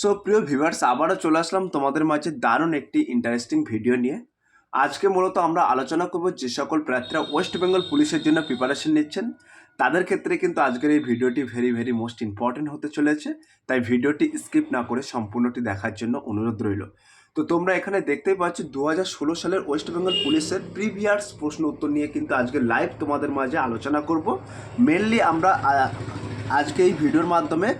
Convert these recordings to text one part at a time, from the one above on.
So প্রিয় viewers আবারও চলে আসলাম তোমাদের মাঝে দারুণ একটি ইন্টারেস্টিং ভিডিও নিয়ে। আজকে মূলত আমরা আলোচনা করব যে সকল প্রার্থীরা ওয়েস্ট বেঙ্গল পুলিশের জন্য প্রিপারেশন নিচ্ছেন। তাদের ক্ষেত্রে কিন্তু আজকের এই ভিডিওটি ভেরি ভেরি মোস্ট ইম্পর্টেন্ট হতে চলেছে। তাই ভিডিওটি স্কিপ না করে সম্পূর্ণটি দেখার জন্য অনুরোধ রইল। তো তোমরা এখানে দেখতেই পাচ্ছ দু হাজার ষোলো সালের ওয়েস্ট বেঙ্গল পুলিশের প্রিভিয়াস প্রশ্ন উত্তর নিয়ে কিন্তু আজকে লাইভ তোমাদের মাঝে আলোচনা করব। মেনলি আমরা আজকে এই ভিডিওর মাধ্যমে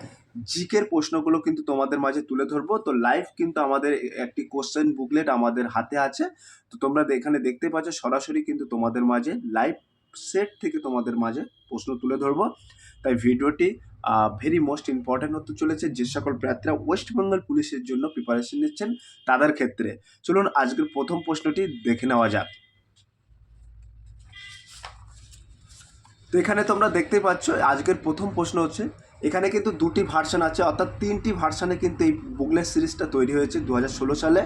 জিকের প্রশ্নগুলো কিন্তু তোমাদের মাঝে তুলে ধরবো। তো লাইভ কিন্তু আমাদের একটি কোশ্চেন বুকলেট আমাদের হাতে আছে। তো তোমরা এখানে দেখতে পাচ্ছ, সরাসরি কিন্তু তোমাদের মাঝে লাইভ সেট থেকে তোমাদের মাঝে প্রশ্ন তুলে ধরবো। তাই ভিডিওটি ভেরি মোস্ট ইম্পর্ট্যান্ট হতে চলেছে। যে সকল প্রার্থীরা ওয়েস্ট বেঙ্গল পুলিশের জন্য প্রিপারেশন নিচ্ছেন তাদের ক্ষেত্রে। চলুন আজকের প্রথম প্রশ্নটি দেখে নেওয়া যাক। তো এখানে তোমরা দেখতে পাচ্ছ, আজকের প্রথম প্রশ্ন হচ্ছে এখানে কিন্তু দুটি ভার্সন আছে, অর্থাৎ তিনটি ভার্সানে কিন্তু এই বুকলেট সিরিজটা তৈরি হয়েছে দু হাজার ষোলো সালে,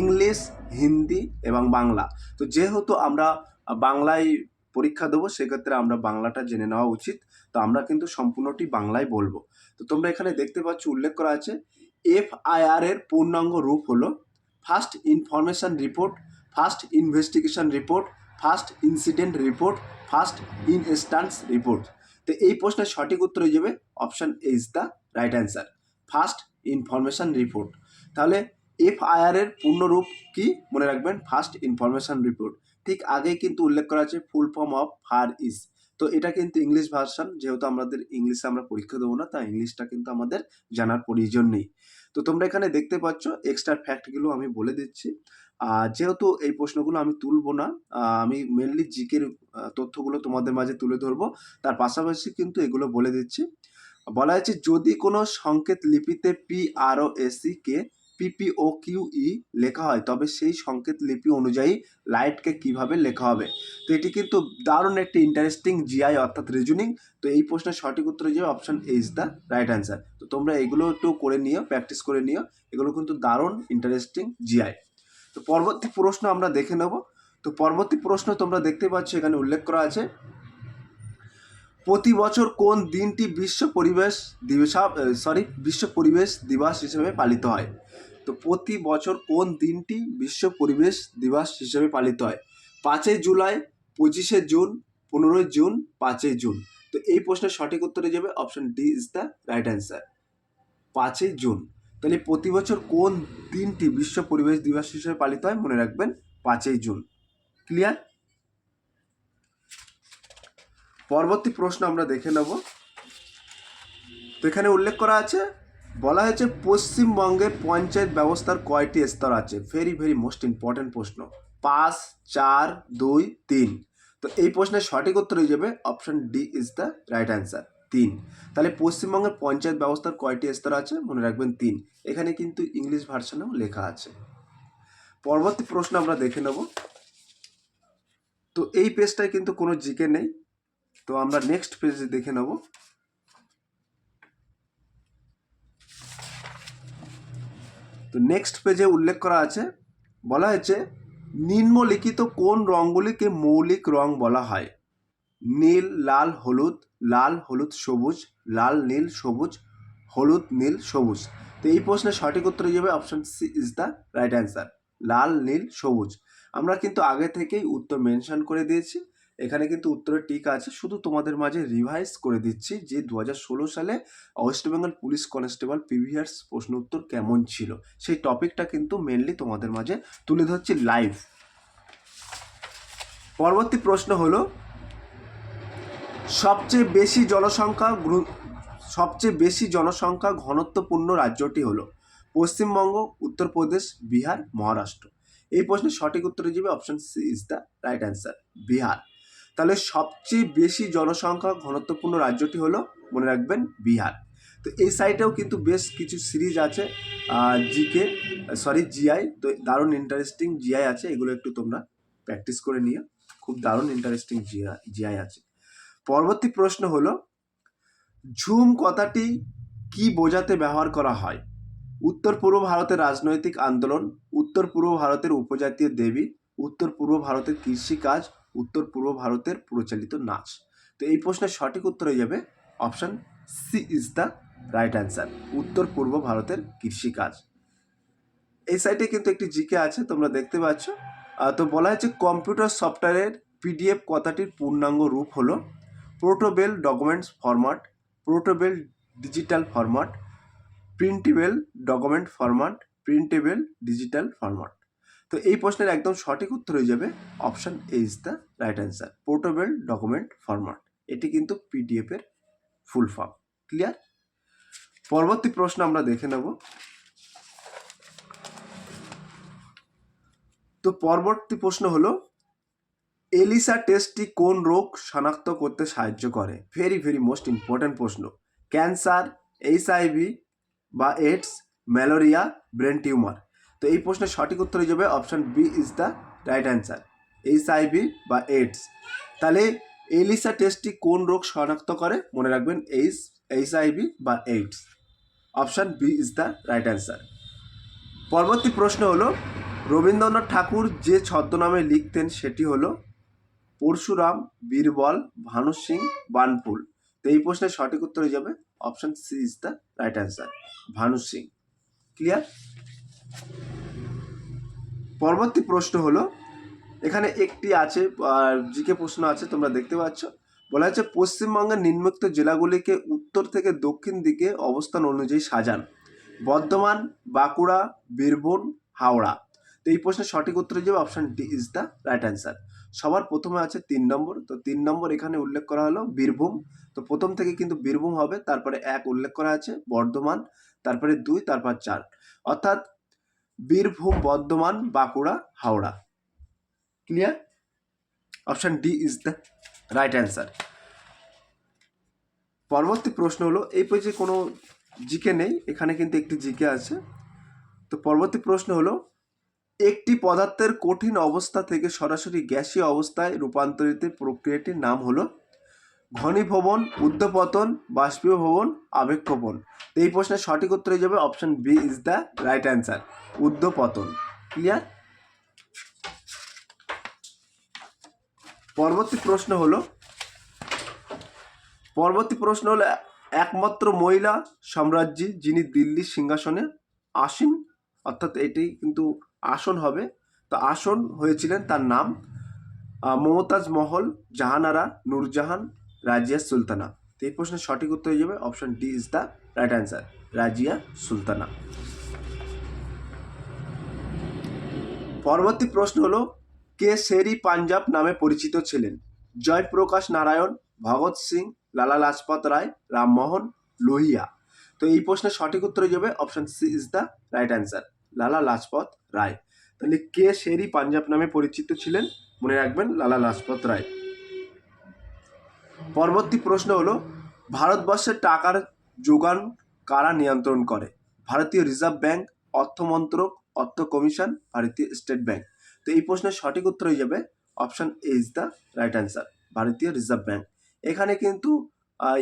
ইংলিশ, হিন্দি এবং বাংলা। তো যেহেতু আমরা বাংলায় পরীক্ষা দেবো, সেক্ষেত্রে আমরা বাংলাটা জেনে নেওয়া উচিত। তো আমরা কিন্তু সম্পূর্ণটি বাংলায় বলব। তো তোমরা এখানে দেখতে পাচ্ছ, উল্লেখ করা আছে, এফআইআর এর পূর্ণাঙ্গ রূপ হলো first information report first investigation report first incident report first instance report তো এই প্রশ্নের সঠিক উত্তর হয়ে যাবে option is the right answer first information report তাহলে এফআইআর এর পূর্ণরূপ কি মনে রাখবেন? ফার্স্ট ইনফরমেশান রিপোর্ট ঠিক আগেই কিন্তু উল্লেখ করা আছে full form of FIR is তো এটা কিন্তু ইংলিশ ভার্সন যেহেতু আমাদের ইংলিশে আমরা পরীক্ষা দেবো না, তাই ইংলিশটা কিন্তু আমাদের জানার প্রয়োজন নেই। তো তোমরা এখানে দেখতে পাচ্ছ এক্সট্রা ফ্যাক্টগুলো আমি বলে দিচ্ছি। আর যেহেতু এই প্রশ্নগুলো আমি তুলবো না আমি মেনলি জিকের তথ্যগুলো তোমাদের মাঝে তুলে ধরবো। তার পাশাপাশি কিন্তু এগুলো বলে দিচ্ছি। বলা হয়েছে, যদি কোনো সংকেত লিপিতে P R O A C K P P O Q E লেখা হয়, তবে সেই সংকেত লিপি অনুযায়ী লাইটকে কীভাবে লেখা হবে? তো এটি কিন্তু দারুণ একটি ইন্টারেস্টিং জিআই অর্থাৎ রিজনিং তো এই প্রশ্নের সঠিক উত্তর যাবে option A is the right answer তো তোমরা এগুলো একটু করে নিও প্র্যাকটিস করে নিও। এগুলো কিন্তু দারুণ ইন্টারেস্টিং জিআই তো পরবর্তী প্রশ্ন আমরা দেখে নেব। তো পরবর্তী প্রশ্ন তোমরা দেখতে পাচ্ছ, এখানে উল্লেখ করা আছে। প্রতি বছর কোন দিনটি বিশ্ব পরিবেশ দিবস সরি বিশ্ব পরিবেশ দিবস হিসেবে পালিত হয়? তো প্রতি বছর কোন দিনটি বিশ্ব পরিবেশ দিবস হিসেবে পালিত হয়? পাঁচই জুলাই, পঁচিশে জুন, পনেরোই জুন, পাঁচই জুন। তো এই প্রশ্নের সঠিক উত্তরে যাবে option D is the right answer. পাঁচই জুন। তাহলে প্রতি বছর কোন দিনটি বিশ্ব পরিবেশ দিবস হিসেবে পালিত হয় মনে রাখবেন? পাঁচই জুন। ক্লিয়ার? পরবর্তী প্রশ্ন আমরা দেখে নেব। তো এখানে উল্লেখ করা আছে, বলা হয়েছে পশ্চিমবঙ্গের পঞ্চায়েত ব্যবস্থার কয়টি স্তর আছে? ভেরি ভেরি মোস্ট ইম্পর্ট্যান্ট প্রশ্ন। পাঁচ, চার, দুই, তিন। তো এই প্রশ্নের সঠিক উত্তর হয়ে যাবে option D is the right answer তিন। তাহলে পশ্চিমবঙ্গের পঞ্চায়েত ব্যবস্থার কয়টি স্তর আছে? মনে রাখবেন তিন। এখানে কিন্তু ইংলিশ ভার্সনেও লেখা আছে। পরবর্তী প্রশ্ন আমরা দেখে নেব। তো এই পেজটায় কিন্তু কোনো জিকে নেই। তো আমরা নেক্সট পেজে দেখে নেব। তো নেক্সট পেজে উল্লেখ করা আছে, বলা হয়েছে, নিম্নলিখিত কোন রঙগুলিকে মৌলিক রং বলা হয়? নীল, লাল, হলুদ লাল, হলুদ, সবুজ, লাল, নীল, সবুজ, হলুদ, নীল, সবুজ। তো এই প্রশ্নের সঠিক উত্তর যাবে option C is the right answer লাল, নীল, সবুজ। আমরা কিন্তু আগে থেকেই উত্তর মেনশন করে দিয়েছি। এখানে কিন্তু উত্তরের টিক আছে। শুধু তোমাদের মাঝে রিভাইজ করে দিচ্ছি যে দু হাজার ষোলো সালে West Bengal police constable previous প্রশ্ন উত্তর কেমন ছিল? সেই টপিকটা কিন্তু মেনলি তোমাদের মাঝে তুলে ধরছি লাইভ পরবর্তী প্রশ্ন হলো, সবচেয়ে বেশি জনসংখ্যা সবচেয়ে বেশি জনসংখ্যা ঘনত্বপূর্ণ রাজ্যটি হলো পশ্চিমবঙ্গ, উত্তরপ্রদেশ, বিহার, মহারাষ্ট্র। এই প্রশ্নের সঠিক উত্তর যাবে option C is the right answer Bihar. তাহলে সবচেয়ে বেশি জনসংখ্যা ঘনত্বপূর্ণ রাজ্যটি হলো, মনে রাখবেন, বিহার। তো এই সাইটেও কিন্তু বেশ কিছু সিরিজ আছে জিকে সরি জিআই তো দারুণ ইন্টারেস্টিং জিআই আছে, এগুলো একটু তোমরা প্র্যাকটিস করে নিও। খুব দারুণ ইন্টারেস্টিং জিআই জিআই আছে। পরবর্তী প্রশ্ন হলো, ঝুম কথাটি কি বোঝাতে ব্যবহার করা হয়? উত্তর পূর্ব ভারতের রাজনৈতিক আন্দোলন, উত্তর পূর্ব ভারতের উপজাতীয় দেবী, উত্তর পূর্ব ভারতের কৃষিকাজ উত্তর পূর্ব ভারতের প্রচলিত নাচ। তো এই প্রশ্নের সঠিক উত্তর হয়ে যাবে option C is the right answer উত্তর পূর্ব ভারতের কৃষিকাজ। এই সাইটে কিন্তু একটি জিকে আছে, তোমরা দেখতে পাচ্ছ। তো বলা হয়েছে কম্পিউটার সফটওয়্যারের পিডিএফ কথাটির পূর্ণাঙ্গ রূপ হলো portable documents format portable digital format printable document format printable digital format তো এই প্রশ্নের একদম সঠিক উত্তর হয়ে যাবে option A is the right answer portable document format এটি কিন্তু পিডিএফ এর ফুল ফর্ম ক্লিয়ার পরবর্তী প্রশ্ন আমরা দেখে নেব। তো পরবর্তী প্রশ্ন হলো এলিসা টেস্টটি কোন রোগ শনাক্ত করতে সাহায্য করে? ভেরি ভেরি মোস্ট ইম্পর্ট্যান্ট প্রশ্ন। ক্যান্সার এইচআইভি বা এইডস ম্যালেরিয়া ব্রেন টিউমার তো এই প্রশ্নের সঠিক উত্তর হয়ে যাবে option B is the right answer HIV বা এইডস তাহলে এলিসা টেস্টটি কোন রোগ শনাক্ত করে? মনে রাখবেন এইচ এইচআইভি বা AIDS option B is the right answer পরবর্তী প্রশ্ন হলো, রবীন্দ্রনাথ ঠাকুর যে ছদ্মনামে লিখতেন সেটি হলো পরশুরাম, বীরবল, ভানু সিং, বানপুল। তো এই প্রশ্নের সঠিক উত্তর হয়ে যাবে option C is the right answer Bhanu Singh. Clear পরবর্তী প্রশ্ন হলো, এখানে একটি আছে, আর জিকে প্রশ্ন আছে, তোমরা দেখতে পাচ্ছ। বলা হচ্ছে পশ্চিমবঙ্গের নিম্নোক্ত জেলাগুলিকে উত্তর থেকে দক্ষিণ দিকে অবস্থান অনুযায়ী সাজান। বর্ধমান, বাঁকুড়া, বীরভূম, হাওড়া। তো এই প্রশ্নের সঠিক উত্তর হয়ে option D is the right answer সবার প্রথমে আছে তিন নম্বর। তো তিন নম্বর এখানে উল্লেখ করা হলো বীরভূম। তো প্রথম থেকে কিন্তু বীরভূম হবে, তারপরে এক উল্লেখ করা আছে বর্ধমান, তারপরে দুই, তারপর চার। অর্থাৎ Birbhum, Bardhaman, Bankura, Howrah. Clear option D is the right answer পরবর্তী প্রশ্ন হলো, এই পেজে কোনো জিকে নেই, এখানে কিন্তু একটি জিকে আছে। তো পরবর্তী প্রশ্ন হলো, একটি পদার্থের কঠিন অবস্থা থেকে সরাসরি গ্যাসীয় অবস্থায় রূপান্তরিত প্রক্রিয়াটির নাম হলো ঘনীভবন উদ্ধপতন বাষ্পীভবন আবেক্ষপন তো এই প্রশ্নের সঠিক উত্তর হয়ে যাবে option B is the right answer উদ্ধপতন clear পরবর্তী প্রশ্ন হলো, পরবর্তী প্রশ্ন হলো, একমাত্র মহিলা সাম্রাজ্যী যিনি দিল্লির সিংহাসনে আসীন, অর্থাৎ এটি কিন্তু আসন হবে, তো আসন হয়েছিলেন তার নাম মমতাজ মহল, জাহানারা, নূরজাহান রাজিয়া সুলতানা। তো এই প্রশ্নের সঠিক উত্তর হয়ে যাবে option D is the right answer Razia Sultana. পরবর্তী প্রশ্ন হলো, কে শেরি পাঞ্জাব নামে পরিচিত ছিলেন? জয়প্রকাশ নারায়ণ, ভগৎ সিং, লালা লাজপত রায় রামমোহন লোহিয়া। তো এই প্রশ্নের সঠিক উত্তর হয়ে যাবে option C is the right answer Lala Lajpat Rai. তাহলে কে শেরি পাঞ্জাব নামে পরিচিত ছিলেন? মনে রাখবেন, লালা লাজপত রায়। পরবর্তী প্রশ্ন হলো ভারতবর্ষের টাকার যোগান কারা নিয়ন্ত্রণ করে? ভারতীয় রিজার্ভ ব্যাংক অর্থমন্ত্রক অর্থ কমিশন, ভারতীয় স্টেট ব্যাংক। তো এই প্রশ্নের সঠিক উত্তর হয়ে যাবে option A is the right answer ভারতীয় রিজার্ভ ব্যাংক। এখানে কিন্তু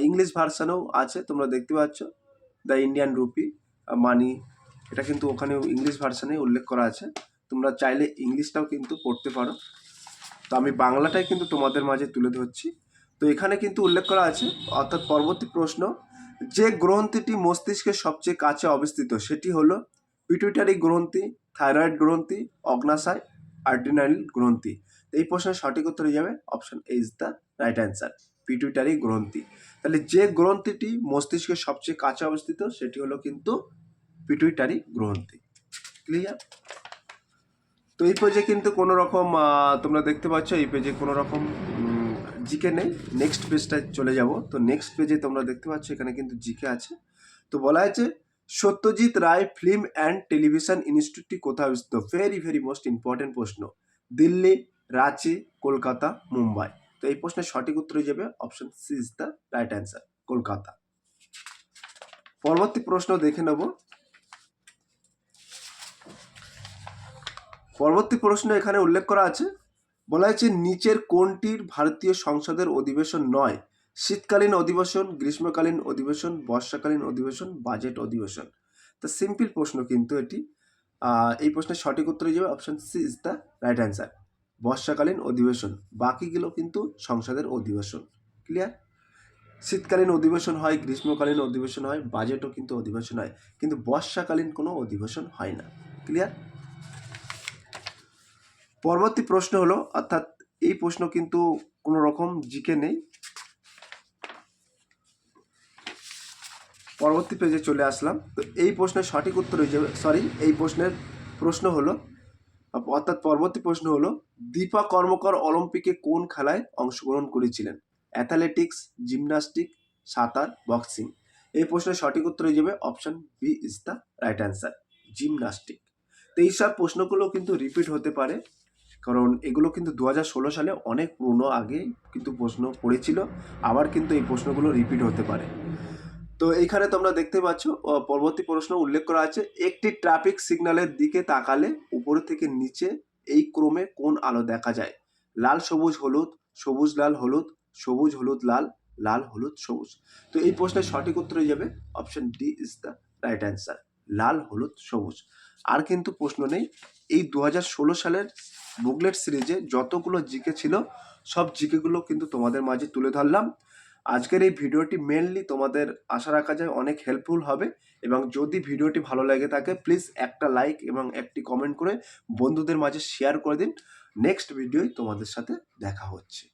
ইংলিশ ভার্সানও আছে, তোমরা দেখতে পাচ্ছ। দ্য ইন্ডিয়ান রুপি মানি এটা কিন্তু ওখানে ইংলিশ ভার্সানে উল্লেখ করা আছে। তোমরা চাইলে ইংলিশটাও কিন্তু পড়তে পারো। তো আমি বাংলাটাই কিন্তু তোমাদের মাঝে তুলে ধরছি। তো এখানে কিন্তু উল্লেখ করা আছে, অর্থাৎ পরবর্তী প্রশ্ন, যে গ্রন্থিটি মস্তিষ্কের সবচেয়ে কাছে অবস্থিত, সেটি হলো পিটুইটারি গ্রন্থি, থাইরয়েড গ্রন্থি, অগ্নাশয় আর্ডিনাল গ্রন্থি। এই প্রশ্নের সঠিক উত্তর হয়ে যাবে option A is the right answer pituitary গ্রন্থি। তাহলে যে গ্রন্থিটি মস্তিষ্কের সবচেয়ে কাছে অবস্থিত, সেটি হলো কিন্তু পিটুইটারি গ্রন্থি। ক্লিয়ার তো এই পেজে কিন্তু কোনো রকম তোমরা দেখতে পাচ্ছ, এই পেজে কোনো রকম জিকে নেই নেক্সট পেজটায় চলে যাব। তো নেক্সট পেজে তোমরা দেখতে পাচ্ছ, এখানে কিন্তু জিকে আছে। তো বলা হয়েছে, Satyajit Ray film and television ইনস্টিটিউটটি কোথায় অবস্থিত? ভেরি ভেরি মোস্ট ইম্পর্টেন্ট প্রশ্ন। দিল্লি, রাঁচি, কলকাতা, মুম্বাই। তো এই প্রশ্নের সঠিক উত্তর যাবে option C is the right answer Kolkata. পরবর্তী প্রশ্ন দেখে নেব। পরবর্তী প্রশ্ন এখানে উল্লেখ করা আছে। বলা হয়েছে, নিচের কোনটির ভারতীয় সংসদের অধিবেশন নয়? শীতকালীন অধিবেশন, গ্রীষ্মকালীন অধিবেশন, বর্ষাকালীন অধিবেশন, বাজেট অধিবেশন। তো সিম্পল প্রশ্ন কিন্তু এটি। এই প্রশ্নের সঠিক উত্তর যাবে option C is the right answer বর্ষাকালীন অধিবেশন, বাকিগুলো কিন্তু সংসদের অধিবেশন। ক্লিয়ার শীতকালীন অধিবেশন হয়, গ্রীষ্মকালীন অধিবেশন হয়, বাজেটও কিন্তু অধিবেশন হয়, কিন্তু বর্ষাকালীন কোনো অধিবেশন হয় না। ক্লিয়ার পরবর্তী প্রশ্ন হলো, অর্থাৎ এই প্রশ্ন কিন্তু কোনো রকম জিকে নেই। পরবর্তী পেজে চলে আসলাম। তো এই প্রশ্নের সঠিক উত্তর হয়ে যাবে সরি এই প্রশ্নের প্রশ্ন হলো, অর্থাৎ পরবর্তী প্রশ্ন হলো, দীপা কর্মকর অলিম্পিকে কোন খেলায় অংশগ্রহণ করেছিলেন? অ্যাথলেটিক্স জিমনাস্টিক সাঁতার বক্সিং এই প্রশ্নের সঠিক উত্তর হয়ে যাবে option B is the right answer gymnastic তো এইসব প্রশ্নগুলো কিন্তু রিপিট হতে পারে। কারণ এগুলো কিন্তু দু সালে অনেক পুরনো আগে কিন্তু প্রশ্ন পড়েছিল। আবার কিন্তু এই প্রশ্নগুলো রিপিট হতে পারে। তো এইখানে তোমরা দেখতে পাচ্ছ পরবর্তী প্রশ্ন উল্লেখ করা আছে, একটি ট্রাফিক সিগন্যালের দিকে তাকালে উপরে থেকে নিচে এই ক্রমে কোন আলো দেখা যায়? লাল, সবুজ, হলুদ, সবুজ, লাল, হলুদ, সবুজ, হলুদ, লাল লাল, হলুদ, সবুজ। তো এই প্রশ্নের সঠিক উত্তর হয়ে যাবে option D is the right answer লাল, হলুদ, সবুজ। আর কিন্তু প্রশ্ন নেই, এই দু সালের বুকলেট সিরিজে যতগুলো জিকে ছিল, সব জিকেগুলো কিন্তু তোমাদের মাঝে তুলে ধরলাম। আজকের এই ভিডিওটি মেনলি তোমাদের আশা রাখা যায় অনেক হেল্পফুল হবে এবং যদি ভিডিওটি ভালো লাগে থাকে প্লিজ একটা লাইক এবং একটি কমেন্ট করে বন্ধুদের মাঝে শেয়ার করে দিন। নেক্সট ভিডিওই তোমাদের সাথে দেখা হচ্ছে।